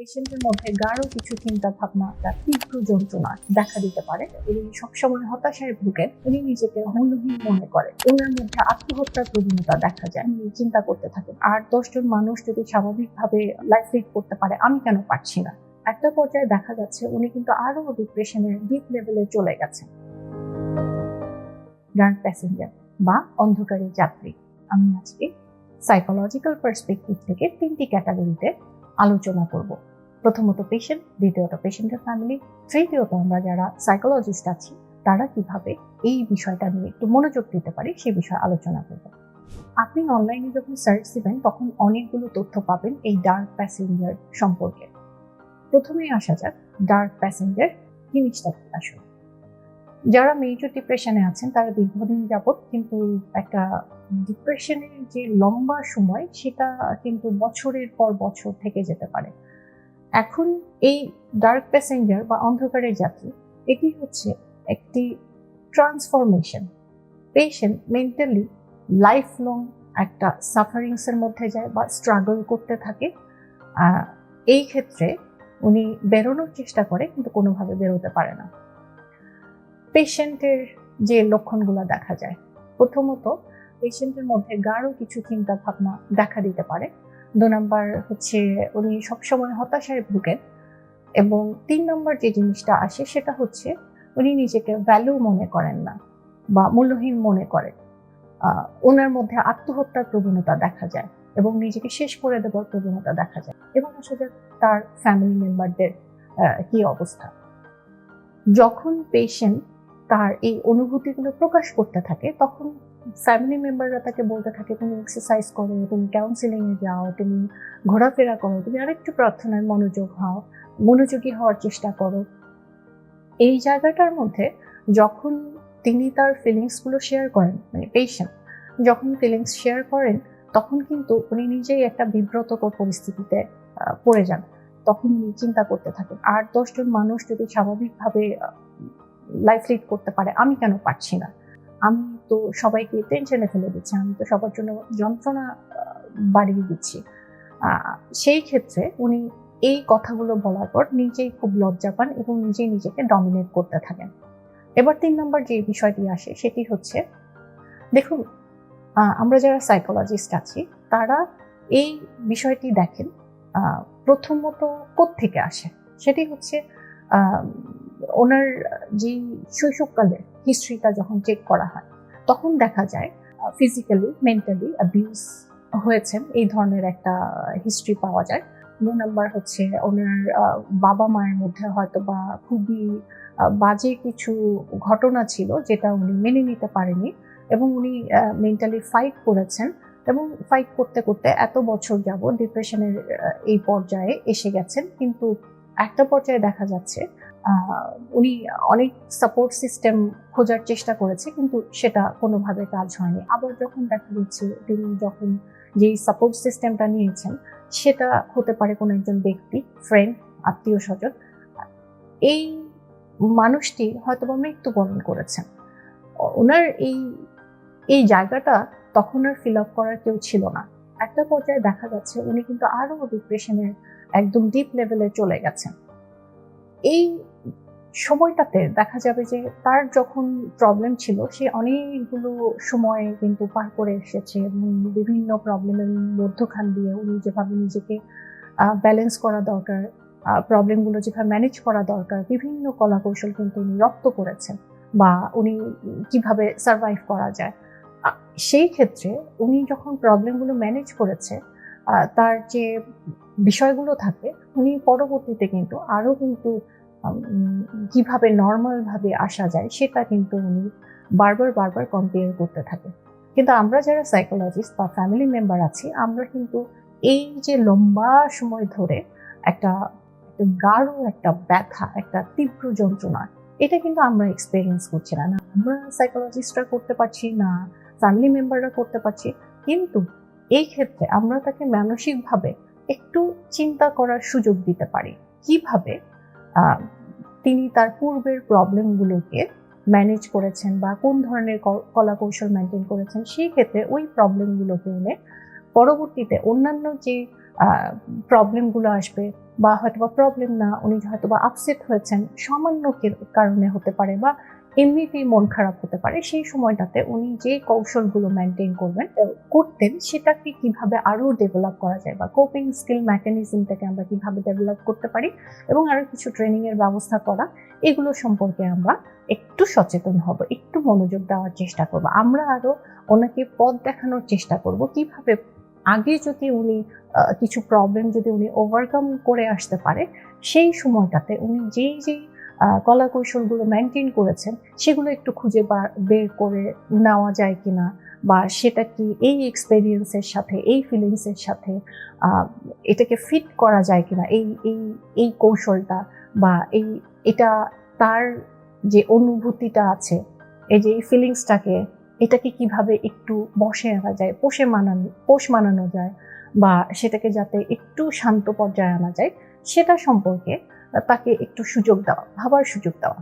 পেশেন্টের মধ্যে গাঢ় কিছু চিন্তা ভাবনা বা তীব্র যন্ত্রণা দেখা দিতে পারে উনি সবসময় হতাশায় ভুগেন উনি নিজেকে মূল্যহীন মনে করেন। ওনার মধ্যে আত্মহত্যার প্রবণতা দেখা যায়। উনি চিন্তা করতে থাকেন, আর দশজন মানুষ যদি স্বাভাবিকভাবে লাইফ লিড করতে পারে, আমি কেন পারছি না? একটা পর্যায়ে দেখা যাচ্ছে উনি কিন্তু আরও ডিপ্রেশনের ডিপ লেভেলে চলে গেছেন। ডার্ক প্যাসেঞ্জার বা অন্ধকারের যাত্রী। আমি আজকে সাইকোলজিক্যাল পার্সপেক্টিভ থেকে তিনটি ক্যাটাগরিতে আলোচনা করব। প্রথমত পেশেন্ট দ্বিতীয়ত পেশেন্টের ফ্যামিলি তৃতীয়ত আমরা যারা সাইকোলজিস্ট আছি, তারা কীভাবে এই বিষয়টা নিয়ে একটু মনোযোগ দিতে পারি সে বিষয়ে আলোচনা করব। আপনি অনলাইনে যখন সার্চ দিবেন, তখন অনেকগুলো তথ্য পাবেন এই ডার্ক প্যাসেঞ্জার সম্পর্কে। প্রথমেই আসা যাক ডার্ক প্যাসেঞ্জার জিনিসটা কি আসলে? যারা মেজর ডিপ্রেশনে আছেন, তারা দীর্ঘদিন যাবৎ কিন্তু একটা ডিপ্রেশনের যে লম্বা সময়, সেটা কিন্তু বছরের পর বছর থেকে যেতে পারে। এখন এই ডার্ক প্যাসেঞ্জার বা অন্ধকারের যাত্রী, এটি হচ্ছে একটি transformation patient mentally life long একটা সাফারিংসের মধ্যে যায় বা স্ট্রাগল করতে থাকে। এই ক্ষেত্রে উনি বেরোনোর চেষ্টা করে কিন্তু কোনোভাবে বেরোতে পারে না। পেশেন্টের যে লক্ষণগুলো দেখা যায়, প্রথমত পেশেন্টের মধ্যে গাঢ় কিছু চিন্তা ভাবনা দেখা দিতে পারে। দু নম্বর হচ্ছে উনি সবসময় হতাশায় ভুগেন এবং তিন নম্বর যে জিনিসটা আসে সেটা হচ্ছে উনি নিজেকে ভ্যালু মনে করেন না বা মূল্যহীন মনে করেন। ওনার মধ্যে আত্মহত্যার প্রবণতা দেখা যায় এবং নিজেকে শেষ করে দেওয়ার প্রবণতা দেখা যায় এবং আসলে তার ফ্যামিলি মেম্বারদের কি অবস্থা? যখন পেশেন্ট তার এই অনুভূতিগুলো প্রকাশ করতে থাকে তখন ফ্যামিলি মেম্বাররা তাকে বলতে থাকে, তুমি এক্সারসাইজ করো, তুমি কাউন্সিলিংয়ে যাও, তুমি ঘোরাফেরা করো, তুমি আরেকটু প্রার্থনায় মনোযোগ হও, মনোযোগী হওয়ার চেষ্টা করো। এই জায়গাটার মধ্যে যখন তিনি তার ফিলিংসগুলো শেয়ার করেন মানে পেশেন্ট যখন ফিলিংস শেয়ার করেন, তখন কিন্তু উনি নিজেই একটা বিব্রতকর পরিস্থিতিতে পড়ে যান। তখন উনি চিন্তা করতে থাকেন, আর দশজন মানুষ যদি স্বাভাবিকভাবে লাইফ লিড করতে পারে, আমি কেন পারছি না? আমি তো সবাইকে টেনশনে ফেলে দিচ্ছে। আমি তো সবার জন্য যন্ত্রণা বাড়িয়ে দিচ্ছি। সেই ক্ষেত্রে উনি এই কথাগুলো বলার পর নিজেই খুব লজ্জা পান এবং নিজেই নিজেকে ডমিনেট করতে থাকেন। এবার তিন নম্বর যে বিষয়টি আসে সেটি হচ্ছে, দেখুন আমরা যারা সাইকোলজিস্ট আছি, তারা এই বিষয়টি দেখেন প্রথমত থেকে আসে? সেটি হচ্ছে ওনার যে শৈশবকালের হিস্ট্রিটা যখন চেক করা হয় তখন দেখা যায় ফিজিক্যালি মেন্টালি অ্যাবিউজ হয়েছেন এই ধরনের একটা হিস্ট্রি পাওয়া যায়। দু নাম্বার হচ্ছে ওনার বাবা মায়ের মধ্যে হয়তো বা খুবই বাজে কিছু ঘটনা ছিল যেটা উনি মেনে নিতে পারেনি এবং উনি মেন্টালি ফাইট করেছেন এবং ফাইট করতে করতে এত বছর যাব ডিপ্রেশনের এই পর্যায়ে এসে গেছেন। কিন্তু একটা পর্যায়ে দেখা যাচ্ছে উনি অনেক সাপোর্ট সিস্টেম খোঁজার চেষ্টা করেছে, কিন্তু সেটা কোনোভাবে কাজ হয়নি। আবার যখন দেখা যাচ্ছে তিনি যখন যেই সাপোর্ট সিস্টেমটা নিয়েছেন, সেটা হতে পারে কোনো একজন ব্যক্তি ফ্রেন্ড আত্মীয় স্বজন, এই মানুষটি হয়তোবা মৃত্যুবরণ করেছেন। ওনার এই এই জায়গাটা তখন আর ফিল আপ করার কেউ ছিল না। একটা পর্যায়ে দেখা যাচ্ছে উনি কিন্তু আরও ডিপ্রেশনের একদম ডিপ লেভেলে চলে গেছেন। এই সময়টাতে দেখা যাবে যে তার যখন প্রবলেম ছিল, সে অনেকগুলো সময় কিন্তু পার করে এসেছে বিভিন্ন প্রবলেমের মধ্যখান দিয়ে উনি যেভাবে নিজেকে ব্যালেন্স করা দরকার প্রবলেমগুলো যেভাবে ম্যানেজ করা দরকার, বিভিন্ন কলা কৌশল কিন্তু উনি রপ্ত করেছেন বা উনি কীভাবে সার্ভাইভ করা যায়। সেই ক্ষেত্রে উনি যখন প্রবলেমগুলো ম্যানেজ করেছে তার যে বিষয়গুলো থাকে উনি পরবর্তীতে কিন্তু আরও কিন্তু কীভাবে নর্মালভাবে আসা যায় সেটা কিন্তু উনি বারবার বারবার কম্পেয়ার করতে থাকে কিন্তু আমরা যারা সাইকোলজিস্ট বা ফ্যামিলি মেম্বার আছি, আমরা কিন্তু এই যে লম্বা সময় ধরে একটা গাঢ় একটা ব্যথা, একটা তীব্র যন্ত্রণা, এটা কিন্তু আমরা এক্সপিরিয়েন্স করছি না। না, আমরা সাইকোলজিস্টরা করতে পারছি না ফ্যামিলি মেম্বাররা করতে পারছি, কিন্তু এই ক্ষেত্রে আমরা তাকে মানসিকভাবে একটু চিন্তা করার সুযোগ দিতে পারি। কীভাবে? তিনি তার পূর্বের প্রবলেমগুলোকে ম্যানেজ করেছেন বা কোন ধরনের কলাকৌশল কলা কৌশল মেনটেন করেছেন, সেই ক্ষেত্রে ওই প্রবলেমগুলোকে এনে পরবর্তীতে অন্যান্য যে প্রবলেমগুলো আসবে বা হয়তোবা প্রবলেম না, উনি হয়তোবা আপসেট হয়েছেন, সামান্য কারণে হতে পারে বা এমনিতেই মন খারাপ হতে পারে। সেই সময়টাতে উনি যে কৌশলগুলো মেনটেন করবেন করতেন, সেটাকে কীভাবে আরও ডেভেলপ করা যায় বা কোপিং স্কিল মেকানিজমটাকে আমরা কীভাবে ডেভেলপ করতে পারি এবং আরও কিছু ট্রেনিংয়ের ব্যবস্থা করা, এগুলো সম্পর্কে আমরা একটু সচেতন হব, একটু মনোযোগ দেওয়ার চেষ্টা করব। আমরা আরও ওনাকে পথ দেখানোর চেষ্টা করব। কীভাবে আগে যদি উনি কিছু প্রবলেম যদি উনি ওভারকাম করে আসতে পারে, সেই সময়টাতে উনি যেই যেই কলা কৌশলগুলো মেনটেন করেছেন, সেগুলো একটু খুঁজে বার- করে নেওয়া যায় কিনা বা সেটা কি এই এক্সপেরিয়েন্সের সাথে, এই ফিলিংসের সাথে এটাকে ফিট করা যায় কিনা, এই এই এই কৌশলটা বা এই, এটা তার যে অনুভূতিটা আছে, এই যে এই ফিলিংসটাকে এটাকে কীভাবে একটু বসে আনা যায়, পোষে মানানো, পোষ মানানো যায় বা সেটাকে যাতে একটু শান্ত পর্যায়ে আনা যায়, সেটা সম্পর্কে তাকে একটু সুযোগ দেওয়া ভাবার সুযোগ দেওয়া